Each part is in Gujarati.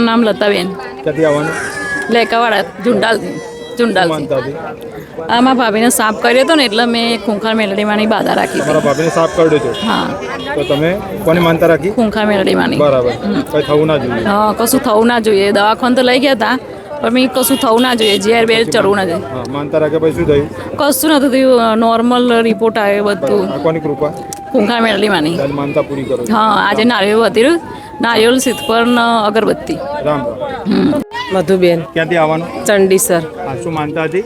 મારું નામ લતાબેન. ક્યાંથી આવવાનું? લેકાવાળા ઝુંડાલ ઝુંડાલ આમાં ભાભીને સાફ કર્યો હતો ને એટલે મેં ખૂંખાર મેલડીમાંની બાધા રાખી મારા ભાભીને સાફ કર્યો છે? હા. તો તમે કોની માનતા રાખી? ખૂંખાર મેલડીમાંની. બરાબર. કઈ થવું ના જોઈએ? હા કશું થવું ના જોઈએ. દવાખાન તો લઈ ગયા હતા પણ મેં કશું થવું ના જોઈએ. ઝેર બેર ચડવું ના જોઈએ. માનતા રાખે પછી શું થયું? કશું નતું થયું. નોર્મલ રિપોર્ટ આવ્યો બધું. કોની કૃપા? ખૂંખાર મેલડીમાંની. માનતા પૂરી કરો. હા આજે નારિયેળ વધી નારિયેળ સિદ્ધપર ને અગરબત્તી. મધુબેન. ક્યાંથી આવવાનું? ચંડીસર શું માનતા હતી?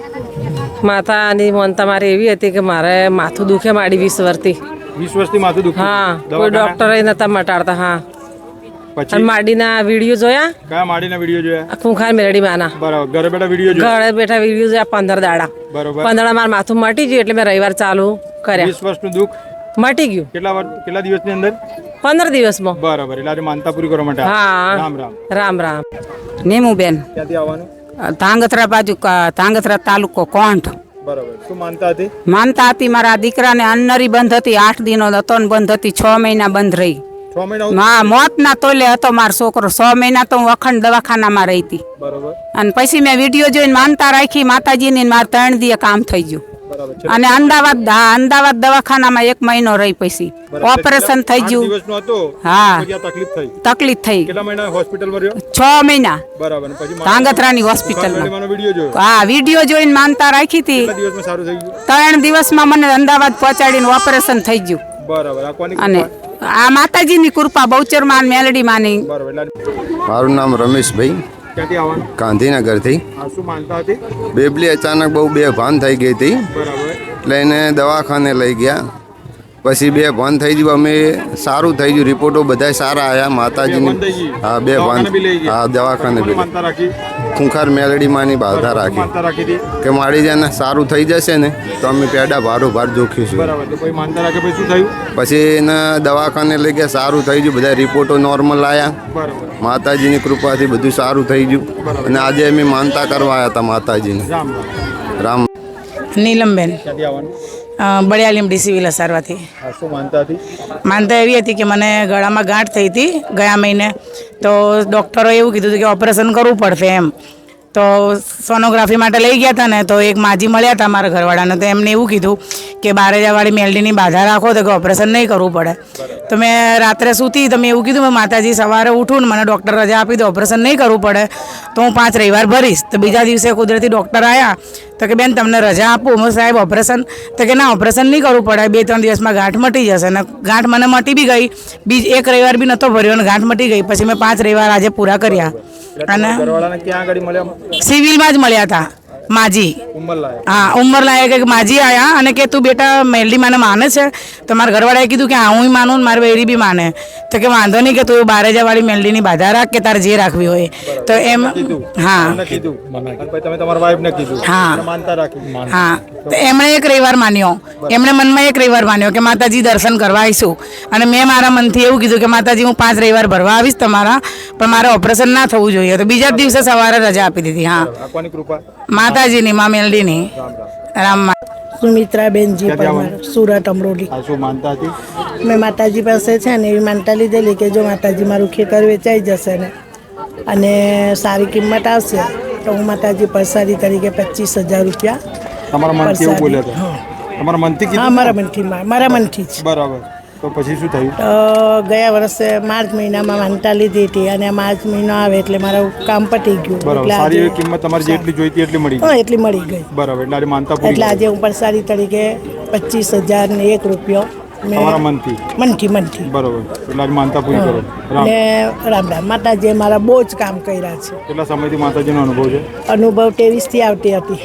માતાની માનતા મારી એવી હતી કે મારે માથું દુખે માડી વીસ વર્ષથી. વીસ વર્ષથી માથું દુખે? હા કોઈ? ડોક્ટરે નતા મટાડતા હા. પછી? અને માડીના વીડિયો જોયા? કયા માડીના વીડિયો જોયા? ખૂંખાર મેરડી માના બરાબર ઘરે બેઠા વીડિયો જોયા? ઘરે બેઠા વીડિયો જોયા પંદર દાડા. બરાબર. પંદર મારું માથું મટી ગયું એટલે મેં રવિવાર ચાલુ કર્યા. વીસ વર્ષનું દુઃખ? મટી ગયું. કેટલા કેટલા દિવસની અંદર? પંદર દિવસમાં. બરાબર એટલે આજે માનતા પૂરી કરવા માટે હા. રામ રામ. રામ રામ. નેમુબેન. ક્યાંથી આવવાનું? ધાંગધ્રા બાજુ ક- ધાંગધ્રા તાલુકો કોંઠ બરાબર. શું માનતા હતી? માનતા હતી મારા દીકરાને અન્નરી બંધ હતી આઠ દિનો હતો ને બંધ હતી છ મહિના બંધ રહી. હા મોત ના મોતના તોલે હતો મારો છોકરો. છ મહિના તો હું અખંડ દવાખાનામાં રહી હતી. અને પછી મેં વીડિયો જોઈને માનતા રાખી માતાજીની ને મારે ત્રણ દિયે કામ થઈ ગયું. અને અમદાવાદ હા, અમદાવાદ દવાખાનામાં એક મહિનો રહી પછી. ઓપરેશન થઈ ગયું. હા. તકલીફ થઈ. તકલીફ થઈ. કેટલા મહિના હોસ્પિટલમાં રહ્યો? છ મહિના. બરાબર. ધાંગધ્રાની હોસ્પિટલમાં હોસ્પિટલમાં વીડિયો જોયો. હા વીડિયો જોઈને માનતા રાખી હતી. કેટલા દિવસમાં સારું ત્રણ દિવસમાં મને અમદાવાદ પહોંચાડીને ઓપરેશન થઈ ગયું. બરાબર. અને આ માતાજીની કૃપા બહુચરમાન મેલડી માની મારું નામ રમેશભાઈ. ક્યાંથી આવવાનું? ગાંધીનગરથી. શું માનતા હતી? બેબલી અચાનક બહુ બે ભાન થઈ ગઈ હતી. બરાબર. એટલે એને દવાખાને લઈ ગયા. પછી બે ભાન થઈ ગયું. અમે સારું થઈ ગયું. રિપોર્ટો બધા સારા આવ્યા માતાજીની હા બે ભાન. દવાખાને બી લઈ ગયા? હા દવાખાને બી ખૂંખાર મેલડીમાંની બાધા રાખી. કે મારી જેને સારું થઈ જશે ને તો અમે પેડા ભારો ભાર જોખીશું. બરાબર. તો કોઈ માનતા રાખે પછી એના દવાખાને લઈ ગયા. સારું થઈ ગયું. બધા રિપોર્ટો નોર્મલ આવ્યા માતાજીની કૃપાથી બધું સારું થઈ ગયું. અને આજે અમે માનતા કરવા આવ્યા હતા માતાજીને. રામ નીલમબેન. બળિયા લીમડી સિવિલ અસારવાથી માનતા માનતા એવી હતી કે મને ગળામાં ગાંઠ થઈ હતી ગયા મહિને તો ડૉક્ટરોએ એવું કીધું હતું કે ઓપરેશન કરવું પડશે એમ. તો સોનોગ્રાફી માટે લઈ ગયા હતા ને તો એક માજી મળ્યા હતા મારા ઘરવાળાને તો એમને એવું કીધું કે બારે જવાળી મેલડીની બાધા રાખો તો કે ઓપરેશન નહીં કરવું પડે. તો મેં રાત્રે સૂતી તો મેં એવું કીધું મેં માતાજી સવારે ઉઠું ને મને ડૉક્ટર રજા આપી દો ઓપરેશન નહીં કરવું પડે તો હું પાંચ રવિવાર ભરીશ. તો બીજા દિવસે કુદરતી ડૉક્ટર આવ્યા તો કે બેન તમને રજા આપું. હું સાહેબ ઓપરેશન. તો કે ના ઓપરેશન નહીં કરવું પડે બે ત્રણ દિવસમાં ગાંઠ મટી જશે. ને ગાંઠ મને મટી બી ગઈ બીજ એક રવિવાર બી નહોતો ભર્યો અને ગાંઠ મટી ગઈ પછી મેં પાંચ રવિવાર આજે પૂરા કર્યા. અને ઘરવાળાને ક્યાં આગળ મળ્યા? સિવિલમાં જ મળ્યા હતા. માજી. હા ઉંમર લાયક એક માજી આયા અને કે તું બેટા મેલડી માને માને છે? તો મારા ઘરવાળાએ કીધું કે હું માનું ને મારી બૈરી બી માને. તો કે વાંધો નહીં કે તું બારે બારેજાવાળી મેલડીની બાધા રાખ કે તારે જે રાખવી હોય. તો એમ હા. હા. હા. તો એમણે એક રવિવાર માન્યો. એમણે મનમાં એક રવિવાર માન્યો કે માતાજી દર્શન કરવા આવીશું. અને મેં મારા મનથી એવું કીધું કે માતાજી હું પાંચ રવિવાર ભરવા આવીશ તમારા પણ મારે ઓપરેશન ના થવું જોઈએ. તો બીજા જ દિવસે સવારે રજા આપી દીધી. હા. કૃપા? માતાજીની મા મેલડીની રામ સુમિત્રાબેનજી સુરત અમરોલી. મેં માતાજી પાસે છે ને એવી માનતા લીધેલી કે જો માતાજી મારું ખેતર વેચાઈ જશે ને અને સારી કિંમત આવશે તો હું માતાજી પરસાદી તરીકે પચીસ હજાર રૂપિયા તમારા મનથી હા. મારા મનથી મારા મનથી જ. બરાબર. તો પછી શું થયું? ગયા વર્ષે માર્ચ મહિનામાં માનતા લીધી હતી અને માર્ચ મહિનો આવે એટલે મારું કામ પતી ગયું. બરાબર. સારી એવી કિંમત તમારી જેટલી જોઈતી એટલી મળી હા ગઈ એટલી મળી ગઈ. બરાબર. એટલે આજે માનતા એટલે આજે હું પરસારી તરીકે પચીસ હજાર ને એક રૂપિયો તમારા મનથી? મનથી મનથી. બરોબર. એટલે આજે માનતા પૂરી કરો. રામ. રામ રામ. માતાજીએ મારા બહુ જ કામ કર્યા છે. કેટલા સમયથી માતાજીનો અનુભવ છે? અનુભવ ત્રેવીસથી આવતી હતી.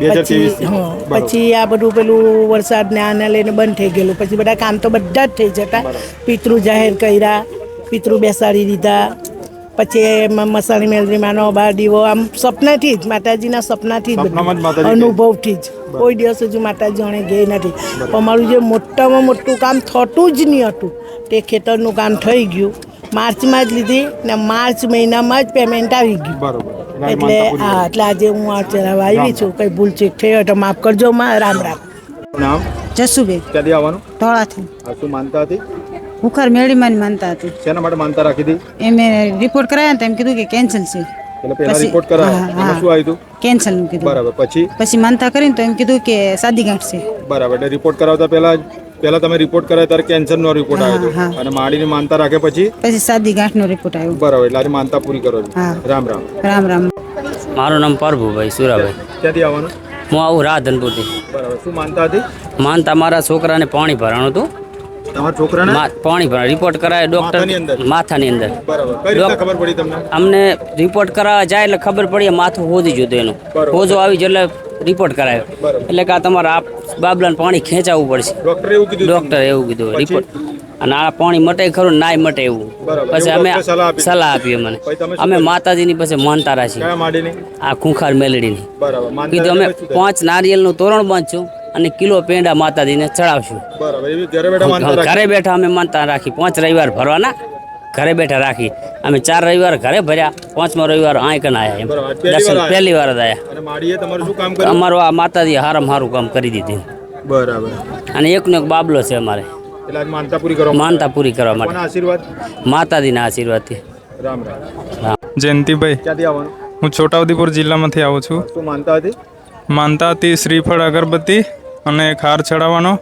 પછી હા પછી આ બધું પેલું વરસાદને આને લઈને બંધ થઈ ગયેલું. પછી બધા કામ તો બધા જ થઈ જતા. પિતૃ જાહેર કર્યા પિતૃ બેસાડી દીધા. પછી એમાં મસાણી મેલરીમાંનો બાર દીવો આમ સપનાથી જ માતાજીના સપનાથી જ અનુભવથી જ. કોઈ દિવસ હજુ માતાજી જાણે ગઈ નથી. અમારું જે મોટામાં મોટું કામ થતું જ નહીં હતું. તે ખેતરનું કામ થઈ ગયું. માર્ચમાં જ લીધી ને માર્ચ મહિનામાં જ પેમેન્ટ આવી ગયું. બરોબર. એટલે હા એટલે આજે હું આ ચલાવવા આવી છું. કઈ ભૂલ ચેક થઈ હોય તો માફ કરજો માં રામ રામ. નામ? જસુબેન. ક્યાંથી આવવાનું? ધોળાથી. શું માનતા હતી? બુખાર મેળીમાં માનતા હતી. શેના માટે માનતા રાખી હતી? એમ રિપોર્ટ કરાયા ને તો એમ કીધું કે કેન્સલ છે. એટલે પહેલા રિપોર્ટ કરાયો. શું આવ્યું કેન્સલ કીધું. બરાબર. પછી? પછી માનતા કરીને તો એમ કીધું કે સાદી ગાંઠ છે. બરાબર. એટલે રિપોર્ટ કરાવતા પહેલા પહેલા તમે રિપોર્ટ કરાય ત્યારે કેન્સરનો રિપોર્ટ આવ્યો હતો. અને માડીને માનતા રાખે પછી? પછી સાદી ગાંઠનો રિપોર્ટ આવ્યો. બરાબર એટલે આજે માનતા પૂરી કરો છો. રામ રામ. રામ રામ. મારું નામ પ્રભુભાઈ સુરાભાઈ. ક્યાંથી આવવાનું? હું આવું રાધનપુરથી. બરાબર શું માનતા હતી? માનતા મારા છોકરાને પાણી ભરાણું હતું. તમારા છોકરાને? પાણી ભરા રિપોર્ટ કરાય ડોક્ટર માથાની અંદર. બરાબર. ખબર પડી તમને? અમને રિપોર્ટ કરાવવા જાય એટલે ખબર પડી માથું હોદી જોતું એનું. બરોબર. હોજો આવી જ એટલે રિપોર્ટ કરાયો. એટલે કે આ તમારા આ બાબલાને પાણી ખેંચાવવું પડશે. ડોક્ટર એવું કીધું? એવું કીધું રિપોર્ટ અને આ પાણી મટે ખરું નાય મટે એવું. પછી અમે સલાહ આપી? સલાહ આપી અમને. પછી તમે શું અમે માતાજીની પાસે માનતા રાખીએ આ ખૂંખાર મેલડીની. કીધું અમે? પાંચ નારિયેલનું તોરણ બાંધશું અને કિલો પેંડા માતાજીને ચડાવશું. ઘરે બેઠા અમે માનતા રાખી. પાંચ રવિવાર ભરવાના ઘરે બેઠા રાખી. અમે ચાર રવિવાર ઘરે ભર્યા પાંચમો રવિવાર આય કન આવ્યા એમ. પહેલી દર્શન વાર પહેલી વાર જ આયા. અને માડીએ તમારું શું કામ કર્યું? અમારું આ માતાજી હારામ હારું કામ કરી દીધી. બરાબર. અને એકનો એક બાબલો છે અમારે. માનતા પૂરી કરો માનતા પૂરી કરવા માટે. આશીર્વાદ? માતાજીના આશીર્વાદથી. રામ રામ. જયંતિભાઈ ક્યાંથી આવવાનું? હું છોટાઉદેપુર જિલ્લામાંથી આવું છું. શું માનતા હતી? માનતા હતી શ્રીફળ અગરબત્તી અને ખાર ચડાવવાનો.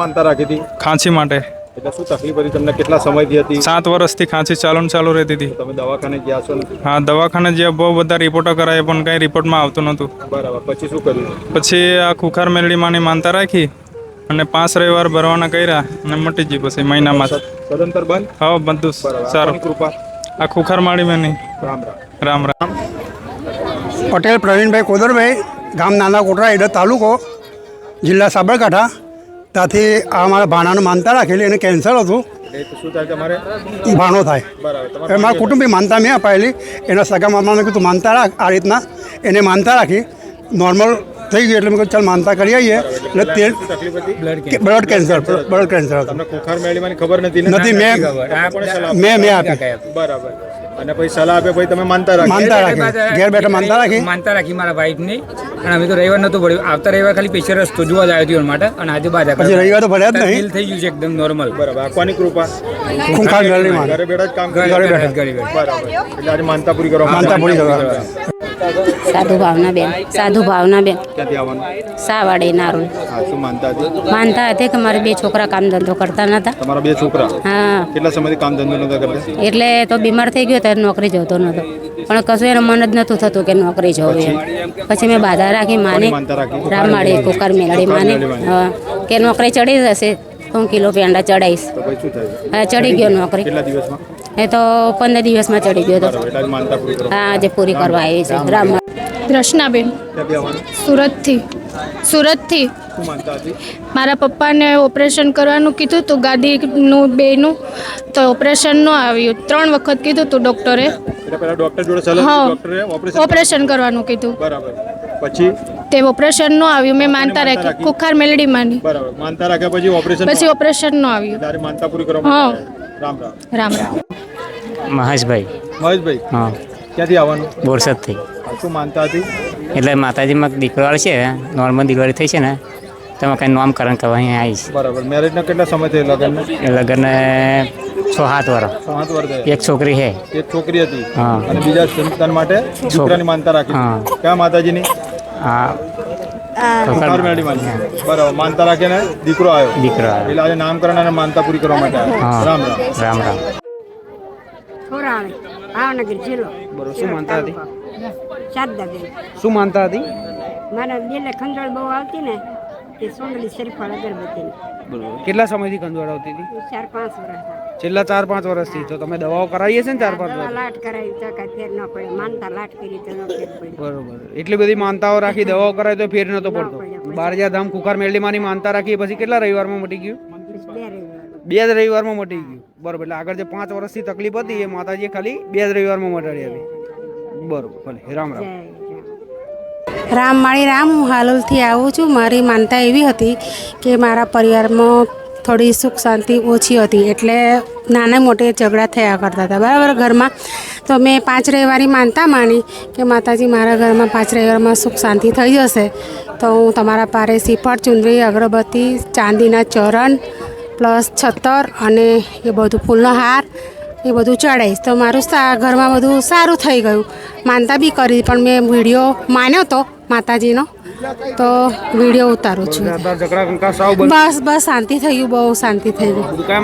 માનતા રાખી હતી? ખાંસી માટે. એટલે શું તકલીફ હતી? તમને કેટલા સમયથી હતી? સાત વર્ષથી ખાંસી ચાલુ ને ચાલુ રહેતી હતી. તમે દવાખાને ગયા છો ને? હા દવાખાને જે બહુ બધા રિપોર્ટો કરાયા પણ કંઈ રિપોર્ટમાં આવતું નહોતું. બરાબર. પછી શું કર્યું? પછી આ ખુખાર મેલડીમાંની માનતા રાખી અને પાંચ રવિવાર ભરવાના કર્યા અને મટી ગઈ પછી મહિનામાં. સદંતર બંધ? હા બધું સારું. કૃપા? આ ખુખાર માળી મેં રામ રામ. રામ રામ. પટેલ પ્રવીણભાઈ કોદરભાઈ ગામ નાના કોટરા ઈડર તાલુકો જિલ્લા સાબરકાંઠા. ત્યાંથી આ મારા ભાણાનું માનતા રાખેલી એને કેન્સર હતું. એટલે તો શું થાય તમારે એ ભાણો થાય. બરાબર એ મારા કુટુંબી માનતા મેં અપાયેલી. એના સગા મામાને કીધું માનતા રાખ આ રીતના. એને માનતા રાખી. નોર્મલ થઈ ગયું એટલે મેં કીધું ચાલ માનતા કરી આવીએ. એટલે તેલ શું તકલીફ હતી? કે બ્લડ કેન્સર બ્લડ કેન્સર. હતું. ખબર નથી નથી મેં? મેં મેં આપી. બરાબર. અને પછી સલાહ આપે પછી તમે માનતા રાખી. માનતા રાખી. ઘેર બેઠા માનતા રાખી? માનતા રાખી મારા વાઈફની. અને અમે તો રવિવાર નહોતું પડ્યું. આવતા રવિવાર ખાલી પેશર રસ્તો જોવા જ આવ્યો હતો માટે. અને આજે બાજા પછી રવિવાર તો ભર્યા જ નહીં. ફીલ થઈ ગયું છે એકદમ નોર્મલ બરાબર. આપવાની કૃપા? ખૂંખાર ઘરે બેઠા જ કામ ઘરે બેઠા. ઘરે બેઠા બરાબર. એટલે આજે માનતા પૂરી કરવા માનતા પૂરી કરવા સાધુ ભાવના બેન સાધુ ભાવના બેન. સાવાડે નારોલ માનતા હતી? કે મારે બે છોકરા કામ ધંધો કરતા નતા. તમારા બે છોકરા? હા. કેટલા સમયથી કામ ધંધો નતા કરતા? એટલે તો બીમાર થઈ ગયો ત્યારે નોકરી જતો નતો. પણ કશું એને મન જ નતું થતું કે નોકરી જવું એમ. પછી મેં બાધા રાખી માને. રામ? રામવાડી કુકર મેળડી માને. કે નોકરી ચડી જશે હું કિલો પેંડા ચડાવીશ હા ચડી ગયો નોકરી. કેટલા દિવસમાં? એ તો પંદર દિવસમાં ચડી ગયો તો બરાબર એટલે આજે માનતા પૂરી કરવા હા આજે પૂરી કરવા આવી છે. રામ. રચનાબેન સુરતથી. સુરતથી. હતી? મારા પપ્પાને ઓપરેશન કરવાનું કીધું હતું ગાદીનું બેનું તો ઓપરેશન ન આવ્યું. ત્રણ વખત કીધું હતું ડૉક્ટરે. એટલે પહેલા ડોક્ટર જોડે સલાહ હા. ઓપરેશન કરવાનું કીધું. પછી? તે ઓપરેશન ન આવ્યું મેં માનતા રાખી. કુખાર મેલડી માની માનતા રાખ્યા પછી ઓપરેશન પછી ઓપરેશન ન આવ્યું. ત્યારે માનતા પૂરી કરવા હા. રામ રામ. રામ રામ. મહેશભાઈ. મહેશભાઈ હા. ક્યાંથી આવવાનું? બોરસદથી. શું માનતા હતી? એટલે માતાજીમાં દીકરો છે નોર્મલ દિવાળી થઈ છે ને તમે કંઈ નામકરણ કરવા અહીંયા આવીશ બરાબર. મેરેજના કેટલા સમય થયો લગ્ન એ લગ્ન છ સાત વર્ષ સાત વર્ષ એક છોકરી છે. એક છોકરી હતી. હા. અને બીજા સંતાન માટે છોકરાની માનતા રાખી. હા. કયા માતાજીની? આ કુંભાર મેળવી માની બરાબર માનતા રાખીને દીકરો આવ્યો. દીકરો આવ્યો. એટલે આજે નામકરણ અને માનતા પૂરી કરવા માટે આવ્યો. રામ રામ. રામ રામ. ભાવનગર જિલ્લો. બરોબર શું માનતા હતી? શારદાબેન શું માનતા હતી? મારા દિલે ખંજોળ બહુ આવતી ને તે સોંગલી શરીફળ અગરબત્તી બરોબર. કેટલા સમયથી કંદવાડ આવતી હતી? ચાર પાંચ વર્ષ છેલ્લા ચાર પાંચ વર્ષથી તો તમે દવાઓ કરાવીએ છે ને ચાર પાંચ વર્ષ લાટ કરાવી તો કાંઈ ફેર ન પડે. માનતા લાટ કરી તો ન ફેર પડે. બરોબર. એટલી બધી માનતાઓ રાખી દવાઓ કરાવી તો ફેર નતો પડતો. બારજા ધામ કુખાર મેળડીમાંની માનતા રાખી પછી કેટલા રવિવારમાં મટી ગયું? બે બે જ રવિવારમાં મટી ગયું. બરોબર. એટલે આગળ જે પાંચ વર્ષથી તકલીફ હતી એ માતાજીએ ખાલી બે જ રવિવારમાં મટાડી હતી બરોબર. ભલે. રામ રામ. રામ માણી રામ, હું હાલોલથી આવું છું. મારી માનતા એવી હતી કે મારા પરિવારમાં થોડી સુખ શાંતિ ઓછી હતી. એટલે નાના મોટે ઝઘડા થયા કરતા હતા. બરાબર? ઘરમાં તો મેં પાંચ રવિવારી માનતા માની કે માતાજી મારા ઘરમાં પાંચ રવિવારમાં સુખ શાંતિ થઈ જશે. તો હું તમારા પારે શ્રીફળ, ચુંદરી, અગરબત્તી, ચાંદીના ચરણ, પ્લસ છત્તર અને એ બધું ફૂલનો હાર એ બધું ચડાવીશ તો મારું સા ઘરમાં બધું સારું થઈ ગયું. માનતા બી કરી પણ મેં વીડિયો માન્યો તો માતાજીનો. તો વીડિયો ઉતારું છું. બસ બસ શાંતિ થઈ ગયું બહુ શાંતિ થઈ કૃપા?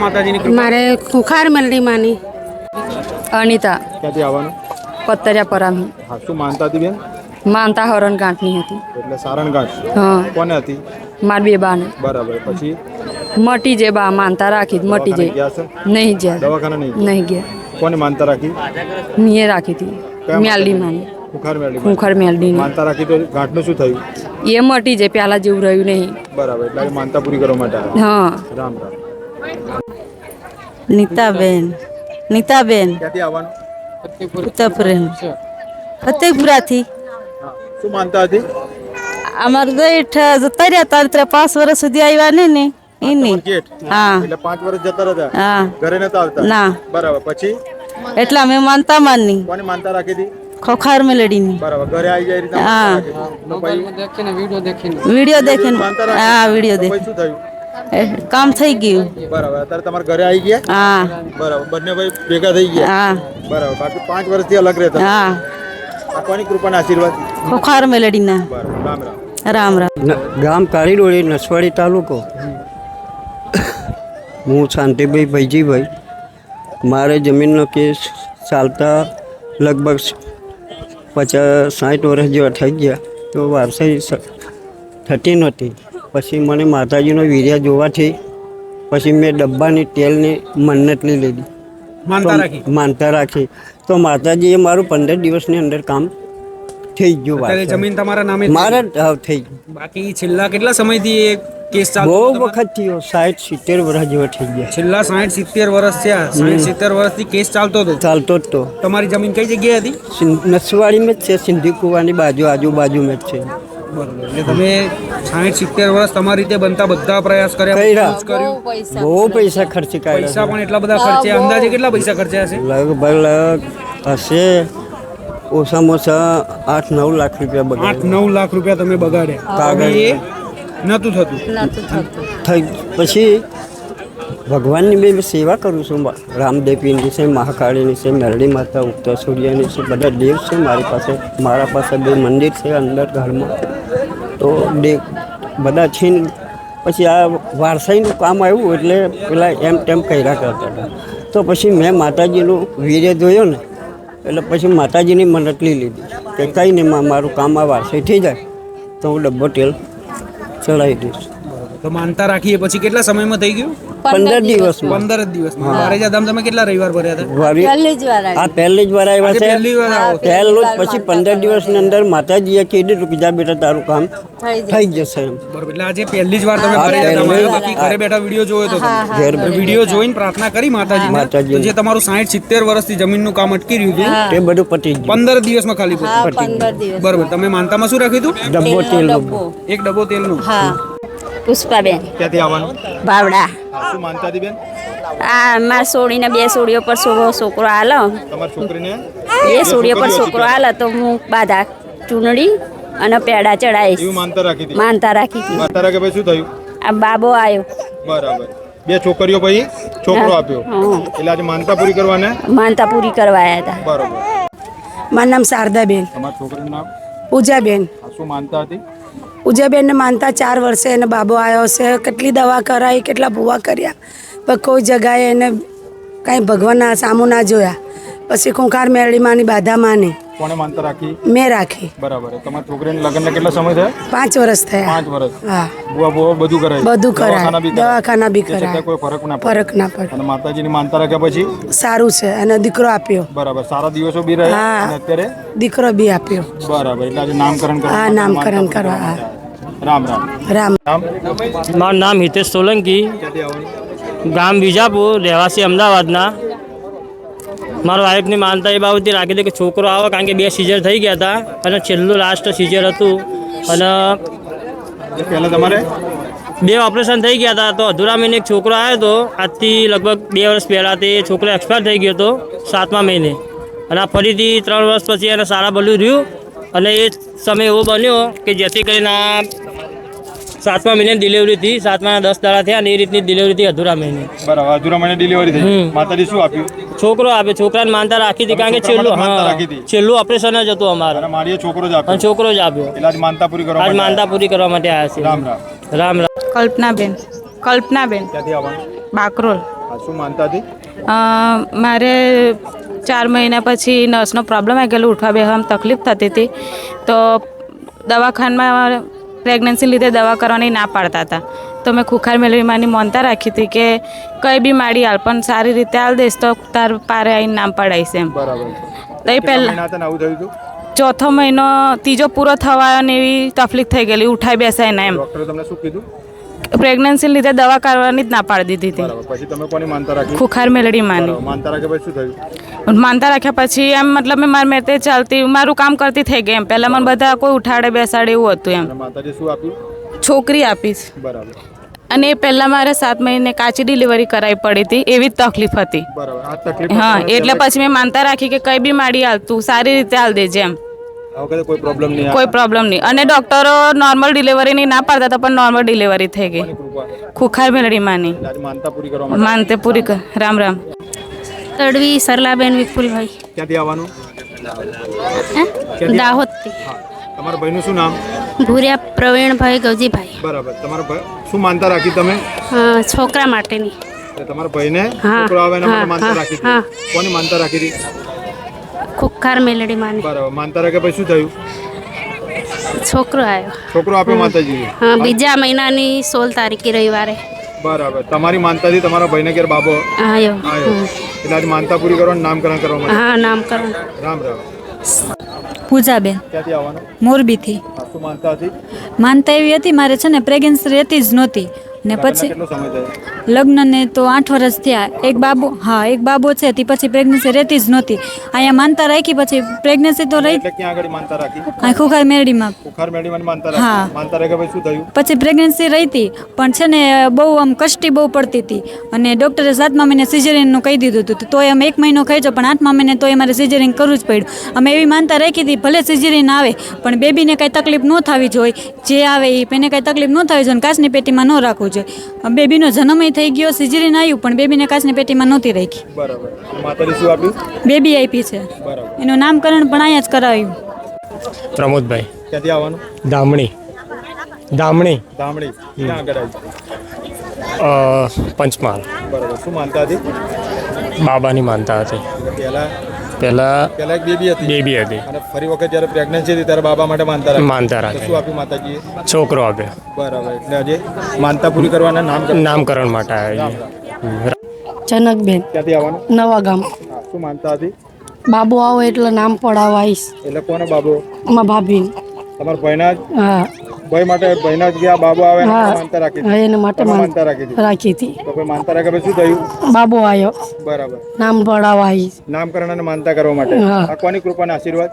મારે ખુખાર મેલડી માની. અનિતા. ક્યાંથી આવવાનું? પત્તરિયા પરામી. શું માનતા હતી બેન? માનતા હરણ ગાંઠની હતી. એટલે સારણગાંઠ. હા. કોને હતી? માર બે બાને. બરાબર પછી? મટી જે બા માનતા રાખી મટી જે. નહીં જ્યાં દવાખાના નહીં નહીં ગયા. કોને માનતા રાખી? મેં રાખી હતી. મ્યાલડી માની. ખુખાર મેલડી માનતા રાખી તો ગાંઠનું શું થયું? એ મટી જે પેલા જેવું રહ્યું નહીં. બરાબર એટલે માનતા પૂરી કરવા માટે હા. રામ રામ. નીતાબેન નીતાબેન. ક્યાંથી આવવાનું? ફતેપુરા ફતેપુરાથી શું માનતા હતી? અમાર ગઈઠ જતા રહ્યા તાર પાંચ વર્ષ સુધી આવ્યા ને ને એની હા. એટલે પાંચ વર્ષ જતા રહેતા? હા. ઘરે નતા આવતા? ના. બરાબર. પછી? એટલે અમે માનતા માનની. કોને માનતા રાખી હતી? ખોખાર મેલડીની. બરાબર. ઘરે આવી જાય રીતે હા. તો પછી? વીડિયો દેખીને માનતા રાખી. હા વીડિયો તો દેખ શું થયું? એ, કામ થઈ ગયું. બરાબર. અત્યારે તમારા ઘરે આવી ગયા? હા. બરાબર. બંને ભાઈ ભેગા થઈ ગયા? હા. બરાબર. બાકી પાંચ વર્ષથી અલગ રહેતા? હા. આ કોની કૃપાના આશીર્વાદ ખોખાર મેલડીના. બરાબર. રામ રામ. રામ રામ. ગામ કાળીડોળી નસવાડી તાલુકો. હું શાંતિભાઈ ભૈજીભાઈ. મારે જમીનનો કેસ ચાલતા લગભગ પચાસ સાઠ વર્ષ જેવા થઈ ગયા. તો વારસાઈ થતી નહોતી. પછી મને માતાજીનો વીર્યા જોવાથી પછી મેં ડબ્બાની તેલની મન્નત લઈ લીધી. માનતા રાખી? માનતા રાખી. તો માતાજીએ મારું પંદર દિવસની અંદર કામ થઈ ગયું અત્યારે જમીન તમારા નામે થઈ મારા હાવ થઈ ગયું. બાકી છેલ્લા કેટલા સમયથી એ કેસ બહુ ચાલતો બહુ વખત થયો સાઠ સિત્તેર વર્ષ જેવા થઈ ગયા. છેલ્લા સાઠ સિત્તેર વર્ષ થયા. સાઠ સિત્તેર વર્ષથી કેસ ચાલતો હતો? ચાલતો જ તો. તમારી જમીન કઈ જગ્યાએ હતી? નસવાડીમાં જ છે સિંધી કુવાની બાજુ આજુબાજુમાં જ છે. બરોબર. એટલે તમે સાઠ સિત્તેર વર્ષ તમારી રીતે બનતા બધા પ્રયાસ કર્યા બહુ પૈસા ખર્ચી પૈસા પણ એટલા બધા ખર્ચ્યા અંદાજે કેટલા પૈસા ખર્ચ્યા હશે? લગભગ હશે. ઓછામાં ઓછા આઠ નવ લાખ રૂપિયા આઠ નવ લાખ રૂપિયા તમે બગાડ્યા. કાગળ. એ નહોતું થતું. થઈ પછી ભગવાનની બે સેવા કરું છું. રામદેવીની છે મહાકાળીની છે મેરડી માતા ઉગતા સૂર્યની છે બધા દેવ છે મારી પાસે. મારા પાસે બે મંદિર છે અંદર ઘરમાં. તો દેવ બધા છે પછી આ વારસાઈનું કામ આવ્યું એટલે પેલા એમ તેમ કર્યા કરતા હતા. તો પછી મેં માતાજીનું વીર્ય જોયો ને એટલે પછી માતાજીની મદદ લઈ લીધી. કે કંઈ નહીં, મા- મારું કામ આ વારસે થઈ જાય તો હું ડબ્બો તેલ ચડાવી દઈશ. તો માનતા રાખીએ પછી કેટલા સમયમાં થઈ ગયું? પંદર દિવસ પંદર જ દિવસમાં. બારેજા ધામ તમે કેટલા રવિવાર ભર્યા હતા? પહેલી જ વાર આ પહેલી જ વાર આવ્યા છે. પહેલી જ પછી પંદર દિવસની અંદર માતાજીએ કીધું હતું કે જા બેટા તારું કામ થઈ જશે. એમ. બરોબર એટલે આજે પહેલી જ વાર તમે બાકી ઘરે બેઠા વીડિયો જોયો તો તો વીડિયો જોઈને પ્રાર્થના કરી માતાજી માતાજીને. જે તમારું સાઠ સિત્તેર વર્ષથી જમીનનું કામ અટકી રહ્યું હતું તે બધું પતી ગયું. પંદર દિવસમાં ખાલી પતી બરોબર તમે માનતામાં શું રાખ્યું હતું? ડબ્બો તેલ એક ડબ્બો તેલનું? હા. પુષ્પાબેન. ક્યાંથી આવવાનું? ભાવડા શું માનતા હતી બેન? આ માર સોળીને બે સોડીઓ પર છોકરો છોકરો આલો. તમારી છોકરીને? બે સોડીઓ પર છોકરો હાલો તો હું બાધા ચૂંટણી અને પેડા ચડાવીશ માનતા રાખી હતી? માનતા રાખી હતી. માનતા રાખે પછી શું થયું? આ બાબો આવ્યો બરાબર. બે છોકરીઓ પછી છોકરો આપ્યો. એટલે આજે માનતા પૂરી કરવાને? માનતા પૂરી કરવા આવ્યા હતા. બરાબર. મારું નામ શારદાબેન. તમારા છોકરીનું નામ? પૂજાબેન. શું માનતા હતી? પૂજાબેનને માનતા ચાર વર્ષે એને બાબો આવ્યો છે. કેટલી દવા કરાવી કેટલા ભૂવા કર્યા. પણ કોઈ જગાએ એને કાંઈ ભગવાનના સામું ના જોયા. પછી ખૂંખાર મેરડી માની બાધા માને કોને માનતા રાખી? મેં રાખી. બરાબર. તમારા છોકરીને લગ્નને કેટલા સમય થયા? પાંચ વર્ષ થયા. પાંચ વર્ષ હા. બુઆ બુઆ બધું કરાય બધું કરાય. દવાખાના બી કરાય. કોઈ ફરક ના ફરક ના પડે. અને માતાજીની માનતા રાખ્યા પછી? સારું છે. અને દીકરો આપ્યો. બરાબર. સારા દિવસો બી રહ્યા. અને અત્યારે? દીકરો બી આપ્યો. બરાબર. એટલે આજે નામકરણ કરવા હા, નામકરણ કરવા, હા. રામ રામ. રામ. રામ. મારું નામ હિતેશ સોલંકી. ગામ બીજાપુર રહેવાસી અમદાવાદના. મારા વાઈફની માનતા એ બાબતથી રાખી હતી કે છોકરો આવે કારણ કે બે સીઝર થઈ ગયા હતા. અને છેલ્લું લાસ્ટ સીઝર હતું. અને પહેલાં તમારે? બે ઓપરેશન થઈ ગયા હતા. તો અધૂરા મહિને એક છોકરો આવ્યો હતો. આજથી લગભગ બે વર્ષ પહેલાં તે છોકરો એક્સપાયર થઈ ગયો હતો સાતમા મહિને. અને આ ફરીથી ત્રણ વર્ષ પછી એને સારા બલ્યું રહ્યું. અને એ સમય એવો બન્યો કે જેથી કરીને આ સાતમા મહિને ડિલિવરી હતી સાતમા દસ દાડા થયા અને એ રીતની ડિલિવરી હતી અધૂરા મહિને. બરાબર અધૂરા મહિને ડિલિવરી થઈ માતાજી શું આપ્યું? છોકરો આપે છોકરાને માનતા રાખી હતી કારણ કે છેલ્લું હા છેલ્લું ઓપરેશન જ હતું અમારે. મારીએ છોકરો જ આપ્યો. છોકરો જ આપ્યો. એટલે આજ માનતા પૂરી કરવા આજ માટે માનતા પૂરી કરવા માટે આવ્યા છે રામ રામ. રામ રામ. કલ્પનાબેન. કલ્પનાબેન. બાકરોલ. શું માનતા હતી મારે ચાર મહિના પછી નર્સનો પ્રોબ્લેમ આવી ગયેલો. ઉઠવા બેસવામાં તકલીફ થતી હતી. તો દવાખાનામાં પ્રેગ્નન્સી લીધે દવા કરવાની ના પાડતા હતા. તો મેં ખુખાર મેળવીમાંની મોનતા રાખી હતી કે કંઈ બી માડી હાલ પણ સારી રીતે હાલ દઈશ તો તાર પારે આવીને નામ પડાવીશ એમ. બરાબર એ પહેલાં ચોથો મહિનો ત્રીજો પૂરો થવાયો ને એવી તકલીફ થઈ ગયેલી ઉઠાઈ બેસાય ને એમ. તમને શું કીધું? પ્રેગ્નન્સી લીધે દવા કરવાની જ ના પાડી દીધી હતી. પછી તમે કોની માનતા રાખી? ખુખાર મેલડી માની. માનતા રાખે પછી શું થયું? માનતા રાખ્યા પછી એમ મતલબ મેં મારી મેતે ચાલતી મારું કામ કરતી થઈ ગઈ એમ. પહેલાં મને બધા કોઈ ઉઠાડે બેસાડે એવું હતું એમ. માતાજી શું આપ્યું? છોકરી આપીશ બરાબર. અને એ પહેલાં મારે સાત મહિને કાચી ડિલિવરી કરાવી પડી હતી. એવી જ તકલીફ હતી. હા એટલે પછી મેં માનતા રાખી કે કંઈ બી માડી હાલ તું સારી રીતે હાલ દેજે એમ. કોઈ પ્રોબ્લેમ નહીં કોઈ પ્રોબ્લેમ નહીં. અને ડોક્ટરો નોર્મલ ડિલિવરીની ના પાડતા હતા પણ નોર્મલ ડિલિવરી થઈ ગઈ. ખુખાર મેલડી માની આજે માનતા પૂરી કર રામ રામ. તડવી સરલાબેન વિપુલભાઈ ક્યાંથી આવવાનું? દાહોદથી. તમારા ભાઈનું શું નામ? ભૂર્યા પ્રવીણભાઈ ગવજીભાઈ. બરાબર. તમારા ભાઈ શું માનતા રાખી તમે? છોકરા માટેની. તમારા ભાઈને છોકરો આવે એના માટે માનતા રાખી કોની માનતા રાખી હતી? ખુખાર મેલડી માની. બરાબર. માનતા રાખે પછી શું થયું? છોકરો આવ્યો છોકરો આપ્યો માતાજી હા બીજા મહિનાની સોળ તારીખે રવિવારે. બરાબર. તમારી માનતાથી તમારા ભાઈને ઘેર બાબો આવ્યો એટલે આજે માનતા પૂરી કરવાનું નામકરણ કરવા માટે. હા નામકરણ. રામ રામ. પૂજાબેન. ક્યાંથી આવવાનું? મોરબીથી. શું માનતા હતી? માનતા એવી હતી મારે છે ને પ્રેગ્નન્સી રહેતી જ નહોતી. ને પછી લગ્નને તો આઠ વર્ષ થયા. એક બાબો હા એક બાબો છે તે પછી પ્રેગ્નન્સી રહેતી જ નહોતી. અહીંયા માનતા રાખી પછી પ્રેગ્નન્સી તો રહી આ ખુખાર મેરડીમાં હા. પછી પ્રેગ્નન્સી રહી હતી પણ છે ને બહુ આમ કષ્ટી બહુ પડતી હતી. અને ડૉક્ટરે સાતમા મહિને સિઝેરિયનનું કહી દીધું હતું. તોય અમે એક મહિનો ખાઈ પણ આઠમા મહિને તોય અમારે સિઝેરિયન કરવું જ પડ્યું. અમે એવી માનતા રાખી હતી ભલે સિઝેરિયન આવે પણ બેબીને કાંઈ તકલીફ ન થવી જોઈએ. જે આવે એ એને કાંઈ તકલીફ ન થવી જોઈએ કાચની પેટીમાં ન રાખવું જોઈએ બેબીનો જન્મય થઈ ગયો સિઝેરિયન આવ્યું પણ બેબીને કાચની પેટીમાં નહોતી રાખી. બરાબર. માતાજી શું આપ્યું? બેબી આપી છે. એનું નામકરણ પણ અહીંયા જ કરાવ્યું. પ્રમોદભાઈ. ક્યાંથી આવવાનું? દામણી ધામણી. ધામણી. ક્યાં આગળ પંચમહાલ. બરાબર. શું માનતા હતી? બાબાની માનતા હતી. પહેલા પહેલા પહેલા એક બેબી હતી. બેબી હતી. અને ફરી વખત જ્યારે પ્રેગ્નન્સી હતી ત્યારે બાબા માટે માનતા રાખી. માનતા રાખી. શું આપ્યું માતાજીએ? છોકરો આપે. બરાબર. એટલે આજે માનતા પૂરી કરવાના નામ નામકરણ માટે આવ્યા જનકબેન. ક્યાંથી આવવાનું? નવા ગામ. શું માનતા હતી? બાબુ આવો એટલે નામ પડાવાઈશ એટલે કોને બાબો? માં ભાભી તમારા ભાઈના હા. ભાઈ માટે ભાઈના જ ગયા બાબો આવે ને માનતા રાખી હા, એના માટે માન- માનતા રાખી હતી. રાખી હતી. તો ભાઈ માનતા રાખ્યા પછી શું થયું? બાબુ આવ્યો બરાબર. નામ પડાવાઈશ નામકરણ અને માનતા કરવા માટે. હા. આ કોની કૃપાના આશીર્વાદ.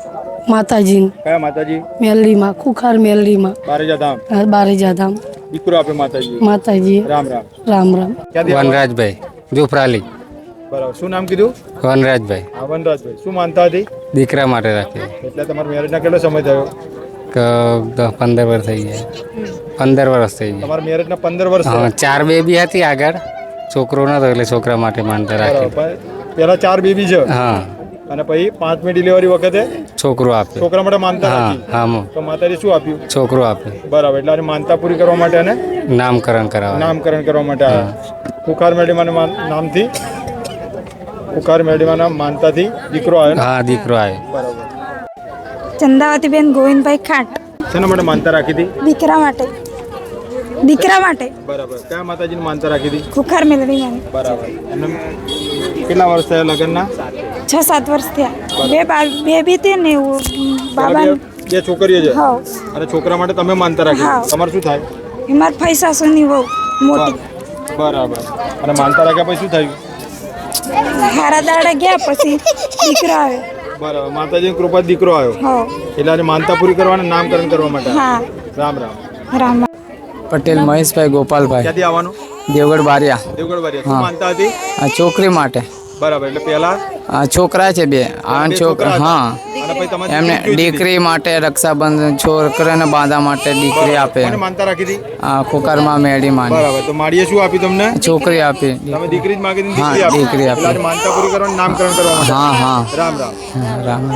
માતાજી. કયા માતાજી? મેલડીમાં ખુખાર મેલરીમાં બારેજા ધામ હા, બારેજા ધામ દીકરો આપે માતાજી માતાજી રામ રામ. રામ રામ. વનરાજભાઈ જોફરાલી. બરાબર. શું નામ કીધું? વનરાજભાઈ. હા વનરાજભાઈ. શું માનતા હતી? દીકરા માટે રાખી. એટલે તમારું મેરેજ ના કેટલો સમય થયો? દસ પંદર વર્ષ થઈ ગયા. પંદર વર્ષ થઈ ગયા. તમારા મેરેજના પંદર વર્ષ હા ચાર બેબી હતી આગળ. છોકરો નતો એટલે છોકરા માટે માનતા રાખી. પેલા ચાર બેબી છે હા. અને પછી પાંચમી ડિલિવરી વખતે છોકરો આપ્યો છોકરા માટે માનતા હા હા તો માતાજી શું આપ્યું? છોકરો આપ્યો બરાબર. એટલે માનતા પૂરી કરવા માટે અને નામકરણ કરાવવા. નામકરણ કરવા માટે કુખાર મેડીમાના નામથી કુખાર મેડીમાના માનતાથી દીકરો આવ્યો હા દીકરો આવ્યો. બરાબર. ચંદાવતીબેન ગોવિંદભાઈ ખાટ. શેના માટે માનતા રાખી હતી? દીકરા માટે. દીકરા માટે. બરાબર. કયા માતાજીની માનતા રાખી હતી? ખુખાર મેલડી માની બરાબર. કેટલા વર્ષ થયા લગ્નના? છ સાત વર્ષ થયા. બે બે બેબી હતી ને બાબા બે બે છોકરીઓ છે. અને છોકરા માટે તમે માનતા રાખી. તમારે શું થાય? એમાં ફઈ સાસુની બહુ મોટી. બરાબર. અને માનતા રાખ્યા પછી શું થયું? હારા દાડા ગયા પછી દીકરા આવ્યો. બરાબર. માતાજીની કૃપા દીકરો આવ્યો. એટલે માનતા પૂરી કરવાના નામકરણ કરવા માટે હા. રામ રામ. રામ. પટેલ મહેશભાઈ ગોપાલભાઈ. ક્યાંથી આવવાનું? દેવગઢ બારિયા. દેવગઢ બારિયા. માનતા હતી? આ છોકરી માટે. બરાબર એટલે પહેલા? આ છોકરા છે બે આ છોકરા હા. એમને દીકરી માટે રક્ષાબંધન છોકરાને બાંધા માટે દીકરી આપે. માનતા રાખી હતી? આ કુકરમાં મેળી માની. બરાબર તો માડીએ શું આપી તમને? છોકરી આપી. તમે દીકરી જ માગી હા, દીકરી આપી. દીકરી આપી. માનતા પૂરી કરવાનું નામકરણ કરવા હા હા. રામ રામ રામ.